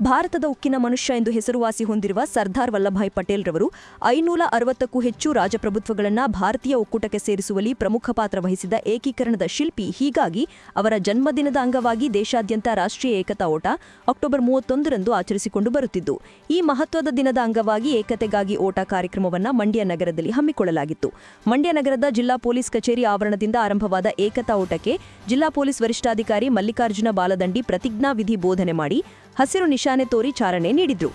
ಭಾರತದ ಉಕ್ಕಿನ ಮನುಷ್ಯ ಎಂದು ಹೆಸರುವಾಸಿ ಹೊಂದಿರುವ ಸರ್ದಾರ್ ವಲ್ಲಭಾಯ್ ಪಟೇಲ್ ರವರು ಐನೂರ ಅರವತ್ತಕ್ಕೂ ಹೆಚ್ಚು ರಾಜಪ್ರಭುತ್ವಗಳನ್ನು ಭಾರತೀಯ ಒಕ್ಕೂಟಕ್ಕೆ ಸೇರಿಸುವಲ್ಲಿ ಪ್ರಮುಖ ಪಾತ್ರ ವಹಿಸಿದ ಏಕೀಕರಣದ ಶಿಲ್ಪಿ ಹೀಗಾಗಿ ಅವರ ಜನ್ಮದಿನದ ಅಂಗವಾಗಿ ದೇಶಾದ್ಯಂತ ರಾಷ್ಟ್ರೀಯ ಏಕತಾ ಓಟ ಅಕ್ಟೋಬರ್ ಮೂವತ್ತೊಂದರಂದು ಆಚರಿಸಿಕೊಂಡು ಬರುತ್ತಿದ್ದು, ಈ ಮಹತ್ವದ ದಿನದ ಅಂಗವಾಗಿ ಏಕತೆಗಾಗಿ ಓಟ ಕಾರ್ಯಕ್ರಮವನ್ನು ಮಂಡ್ಯ ನಗರದಲ್ಲಿ ಹಮ್ಮಿಕೊಳ್ಳಲಾಗಿತ್ತು. ಮಂಡ್ಯ ನಗರದ ಜಿಲ್ಲಾ ಪೊಲೀಸ್ ಕಚೇರಿ ಆವರಣದಿಂದ ಆರಂಭವಾದ ಏಕತಾ ಓಟಕ್ಕೆ ಜಿಲ್ಲಾ ಪೊಲೀಸ್ ವರಿಷ್ಠಾಧಿಕಾರಿ ಮಲ್ಲಿಕಾರ್ಜುನ ಬಾಲದಂಡಿ ಪ್ರತಿಜ್ಞಾ ವಿಧಿ ಬೋಧನೆ ಮಾಡಿ ಹಸಿರು ನಿಶಾನೆ ತೋರಿ ಚಾಲನೆ ನೀಡಿದ್ರು.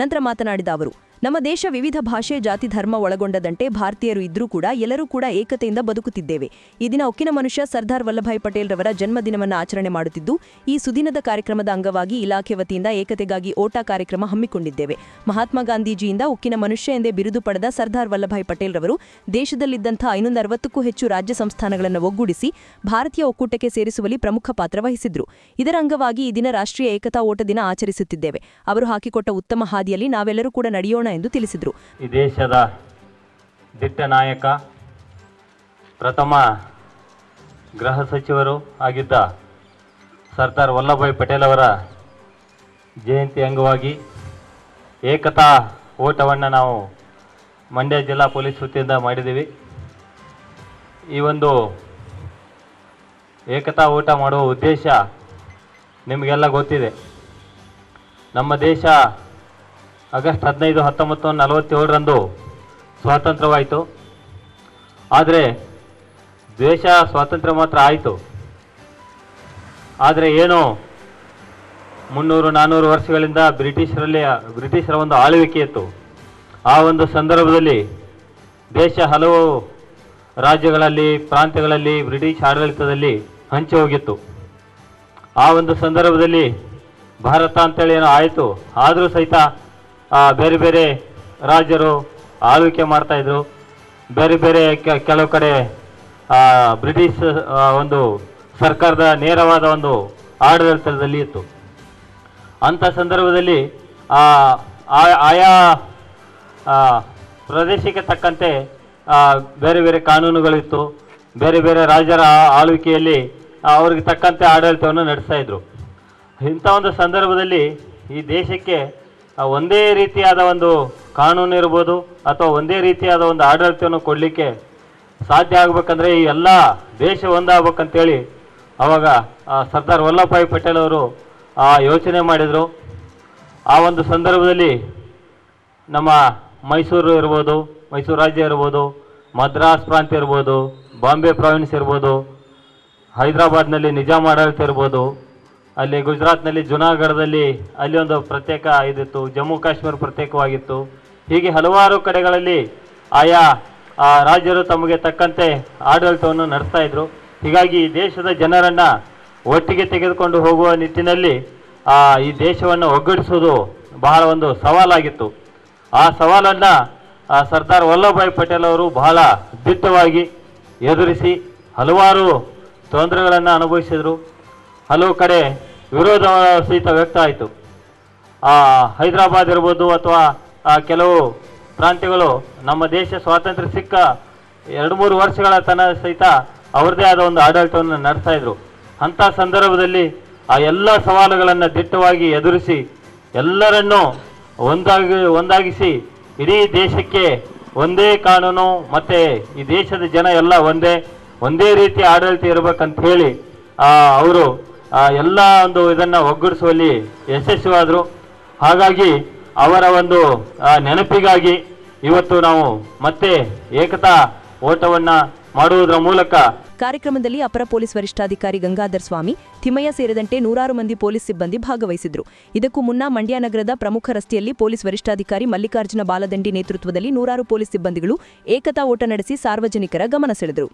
ನಂತರ ಮಾತನಾಡಿದ ಅವರು ನಮ್ಮ ದೇಶ ವಿವಿಧ ಭಾಷೆ, ಜಾತಿ, ಧರ್ಮ ಒಳಗೊಂಡದಂತೆ ಭಾರತೀಯರು ಇದ್ರೂ ಕೂಡ, ಎಲ್ಲರೂ ಕೂಡ ಏಕತೆಯಿಂದ ಬದುಕುತ್ತಿದ್ದೇವೆ. ಈ ದಿನ ಉಕ್ಕಿನ ಮನುಷ್ಯ ಸರ್ದಾರ್ ವಲ್ಲಭಾಯ್ ಪಟೇಲ್ ರವರ ಜನ್ಮದಿನವನ್ನು ಆಚರಣೆ ಮಾಡುತ್ತಿದ್ದು, ಈ ಸುದಿನದ ಕಾರ್ಯಕ್ರಮದ ಅಂಗವಾಗಿ ಇಲಾಖೆ ವತಿಯಿಂದ ಏಕತೆಗಾಗಿ ಓಟ ಕಾರ್ಯಕ್ರಮ ಹಮ್ಮಿಕೊಂಡಿದ್ದೇವೆ. ಮಹಾತ್ಮ ಗಾಂಧೀಜಿಯಿಂದ ಉಕ್ಕಿನ ಮನುಷ್ಯ ಎಂದೇ ಬಿರುದು ಪಡೆದ ಸರ್ದಾರ್ ವಲ್ಲಭಾಯ್ ಪಟೇಲ್ ರವರು ದೇಶದಲ್ಲಿದ್ದಂಥ ಐನೂರ ಅರವತ್ತಕ್ಕೂ ಹೆಚ್ಚು ರಾಜ್ಯ ಸಂಸ್ಥಾನಗಳನ್ನು ಒಗ್ಗೂಡಿಸಿ ಭಾರತೀಯ ಒಕ್ಕೂಟಕ್ಕೆ ಸೇರಿಸುವಲ್ಲಿ ಪ್ರಮುಖ ಪಾತ್ರ ವಹಿಸಿದ್ರು. ಇದರ ಅಂಗವಾಗಿ ಈ ದಿನ ರಾಷ್ಟ್ರೀಯ ಏಕತಾ ಓಟ ದಿನ ಆಚರಿಸುತ್ತಿದ್ದೇವೆ. ಅವರು ಹಾಕಿಕೊಟ್ಟ ಉತ್ತಮ ಹಾದಿಯಲ್ಲಿ ನಾವೆಲ್ಲರೂ ಕೂಡ ನಡೆಯೋಣ ಎಂದು ತಿಳಿಸಿದರು. ಈ ದೇಶದ ದಿಟ್ಟ ನಾಯಕ, ಪ್ರಥಮ ಗೃಹ ಸಚಿವರು ಆಗಿದ್ದ ಸರ್ದಾರ್ ವಲ್ಲಭಾಯ್ ಪಟೇಲ್ ಅವರ ಜಯಂತಿ ಅಂಗವಾಗಿ ಏಕತಾ ಓಟವನ್ನು ನಾವು ಮಂಡ್ಯ ಜಿಲ್ಲಾ ಪೊಲೀಸ್ ವೃತ್ತಿಯಿಂದ ಮಾಡಿದ್ದೀವಿ. ಈ ಒಂದು ಏಕತಾ ಓಟ ಮಾಡುವ ಉದ್ದೇಶ ನಿಮಗೆಲ್ಲ ಗೊತ್ತಿದೆ. ನಮ್ಮ ದೇಶ ಆಗಸ್ಟ್ ಹದಿನೈದು, ಹತ್ತೊಂಬತ್ತು, ನಲವತ್ತೇಳರಂದು ಸ್ವಾತಂತ್ರ್ಯವಾಯಿತು. ಆದರೆ ದ್ವೇಷ, ಸ್ವಾತಂತ್ರ್ಯ ಮಾತ್ರ ಆಯಿತು. ಆದರೆ ಏನು ಮುನ್ನೂರು ನಾನ್ನೂರು ವರ್ಷಗಳಿಂದ ಬ್ರಿಟಿಷರಲ್ಲಿ, ಬ್ರಿಟಿಷರ ಒಂದು ಆಳ್ವಿಕೆ ಇತ್ತು. ಆ ಒಂದು ಸಂದರ್ಭದಲ್ಲಿ ದೇಶ ಹಲವು ರಾಜ್ಯಗಳಲ್ಲಿ, ಪ್ರಾಂತ್ಯಗಳಲ್ಲಿ, ಬ್ರಿಟಿಷ್ ಆಡಳಿತದಲ್ಲಿ ಹಂಚಿ ಹೋಗಿತ್ತು. ಆ ಒಂದು ಸಂದರ್ಭದಲ್ಲಿ ಭಾರತ ಅಂತೇಳಿ ಏನೋ ಆಯಿತು. ಆದರೂ ಸಹಿತ ಬೇರೆ ಬೇರೆ ರಾಜರು ಆಳ್ವಿಕೆ ಮಾಡ್ತಾಯಿದ್ರು ಬೇರೆ ಬೇರೆ ಕೆಲವು ಕಡೆ ಬ್ರಿಟಿಷ್ ಒಂದು ಸರ್ಕಾರದ ನೇರವಾದ ಒಂದು ಆಡಳಿತದಲ್ಲಿ ಇತ್ತು. ಅಂಥ ಸಂದರ್ಭದಲ್ಲಿ ಆಯಾ ಪ್ರದೇಶಕ್ಕೆ ತಕ್ಕಂತೆ ಬೇರೆ ಬೇರೆ ಕಾನೂನುಗಳಿತ್ತು ಬೇರೆ ಬೇರೆ ರಾಜರ ಆಳ್ವಿಕೆಯಲ್ಲಿ ಅವ್ರಿಗೆ ತಕ್ಕಂತೆ ಆಡಳಿತವನ್ನು ನಡೆಸ್ತಾ ಇದ್ರು. ಇಂಥ ಒಂದು ಸಂದರ್ಭದಲ್ಲಿ ಈ ದೇಶಕ್ಕೆ ಒಂದೇ ರೀತಿಯಾದ ಒಂದು ಕಾನೂನು ಇರ್ಬೋದು ಅಥವಾ ಒಂದೇ ರೀತಿಯಾದ ಒಂದು ಆಡಳಿತವನ್ನು ಕೊಡಲಿಕ್ಕೆ ಸಾಧ್ಯ ಆಗಬೇಕಂದ್ರೆ ಈ ಎಲ್ಲ ದೇಶ ಒಂದಾಗಬೇಕಂತೇಳಿ ಅವಾಗ ಸರ್ದಾರ್ ವಲ್ಲಭಭಾಯ್ ಪಟೇಲ್ ಅವರು ಆ ಯೋಚನೆ ಮಾಡಿದರು. ಆ ಒಂದು ಸಂದರ್ಭದಲ್ಲಿ ನಮ್ಮ ಮೈಸೂರು ಇರ್ಬೋದು, ಮೈಸೂರು ರಾಜ್ಯ ಇರ್ಬೋದು, ಮದ್ರಾಸ್ ಪ್ರಾಂತ್ಯ ಇರ್ಬೋದು, ಬಾಂಬೆ ಪ್ರಾವಿನ್ಸ್ ಇರ್ಬೋದು, ಹೈದರಾಬಾದ್ನಲ್ಲಿ ನಿಜಾಮ್ ಆಡಳಿತ ಇರ್ಬೋದು ಅಲ್ಲಿ ಗುಜರಾತ್ನಲ್ಲಿ ಜುನಾಗಢದಲ್ಲಿ ಅಲ್ಲಿ ಒಂದು ಪ್ರತ್ಯೇಕ ಇದಿತ್ತು, ಜಮ್ಮು ಕಾಶ್ಮೀರ ಪ್ರತ್ಯೇಕವಾಗಿತ್ತು. ಹೀಗೆ ಹಲವಾರು ಕಡೆಗಳಲ್ಲಿ ಆಯಾ ರಾಜ್ಯರು ತಮಗೆ ತಕ್ಕಂತೆ ಆಡಳಿತವನ್ನು ನಡೆಸ್ತಾ ಇದ್ರು. ಹೀಗಾಗಿ ಈ ದೇಶದ ಜನರನ್ನ ಒಟ್ಟಿಗೆ ತೆಗೆದುಕೊಂಡು ಹೋಗುವ ನಿಟ್ಟಿನಲ್ಲಿ ಈ ದೇಶವನ್ನು ಒಗ್ಗಡಿಸುವುದು ಬಹಳ ಒಂದು ಸವಾಲಾಗಿತ್ತು. ಆ ಸವಾಲನ್ನು ಸರ್ದಾರ್ ವಲ್ಲಭಭಾಯ್ ಪಟೇಲ್ ಅವರು ಬಹಳ ದಿಟ್ಟವಾಗಿ ಎದುರಿಸಿ ಹಲವಾರು ತೊಂದರೆಗಳನ್ನು ಅನುಭವಿಸಿದರು. ಹಲವು ಕಡೆ ವಿರೋಧ ಸಹಿತ ವ್ಯಕ್ತ ಆಯಿತು. ಹೈದರಾಬಾದ್ ಇರ್ಬೋದು ಅಥವಾ ಕೆಲವು ಪ್ರಾಂತ್ಯಗಳು ನಮ್ಮ ದೇಶ ಸ್ವಾತಂತ್ರ್ಯ ಸಿಕ್ಕ ಎರಡು ಮೂರು ವರ್ಷಗಳ ತನ ಸಹಿತ ಅವ್ರದ್ದೇ ಆದ ಒಂದು ಆಡಳಿತವನ್ನು ನಡೆಸ್ತಾ ಇದ್ರು. ಅಂಥ ಸಂದರ್ಭದಲ್ಲಿ ಆ ಎಲ್ಲ ಸವಾಲುಗಳನ್ನು ದಿಟ್ಟವಾಗಿ ಎದುರಿಸಿ ಎಲ್ಲರನ್ನೂ ಒಂದಾಗಿ, ಒಂದಾಗಿಸಿ ಇಡೀ ದೇಶಕ್ಕೆ ಒಂದೇ ಕಾನೂನು ಮತ್ತು ಈ ದೇಶದ ಜನ ಎಲ್ಲ ಒಂದೇ ಒಂದೇ ರೀತಿ ಆಡಳಿತ ಇರಬೇಕಂತ ಹೇಳಿ ಅವರು ಎಲ್ಲ ಒಂದು ಇದನ್ನು ಒಗ್ಗೂಡಿಸುವಲ್ಲಿ ಯಶಸ್ವಿಯಾದರು. ಹಾಗಾಗಿ ಅವರ ಒಂದು ನೆನಪಿಗಾಗಿ ಇವತ್ತು ನಾವು ಮತ್ತೆ ಏಕತಾ ಓಟವನ್ನು ಮಾಡುವುದರ ಮೂಲಕ ಕಾರ್ಯಕ್ರಮದಲ್ಲಿ ಅಪರ ಪೊಲೀಸ್ ವರಿಷ್ಠಾಧಿಕಾರಿ ಗಂಗಾಧರ್ ಸ್ವಾಮಿ ತಿಮ್ಮಯ್ಯ ಸೇರಿದಂತೆ ನೂರಾರು ಮಂದಿ ಪೊಲೀಸ್ ಸಿಬ್ಬಂದಿ ಭಾಗವಹಿಸಿದರು. ಇದಕ್ಕೂ ಮುನ್ನ ಮಂಡ್ಯ ನಗರದ ಪ್ರಮುಖ ರಸ್ತೆಯಲ್ಲಿ ಪೊಲೀಸ್ ವರಿಷ್ಠಾಧಿಕಾರಿ ಮಲ್ಲಿಕಾರ್ಜುನ ಬಾಲದಂಡಿ ನೇತೃತ್ವದಲ್ಲಿ ನೂರಾರು ಪೊಲೀಸ್ ಸಿಬ್ಬಂದಿಗಳು ಏಕತಾ ಓಟ ನಡೆಸಿ ಸಾರ್ವಜನಿಕರ ಗಮನ ಸೆಳೆದರು.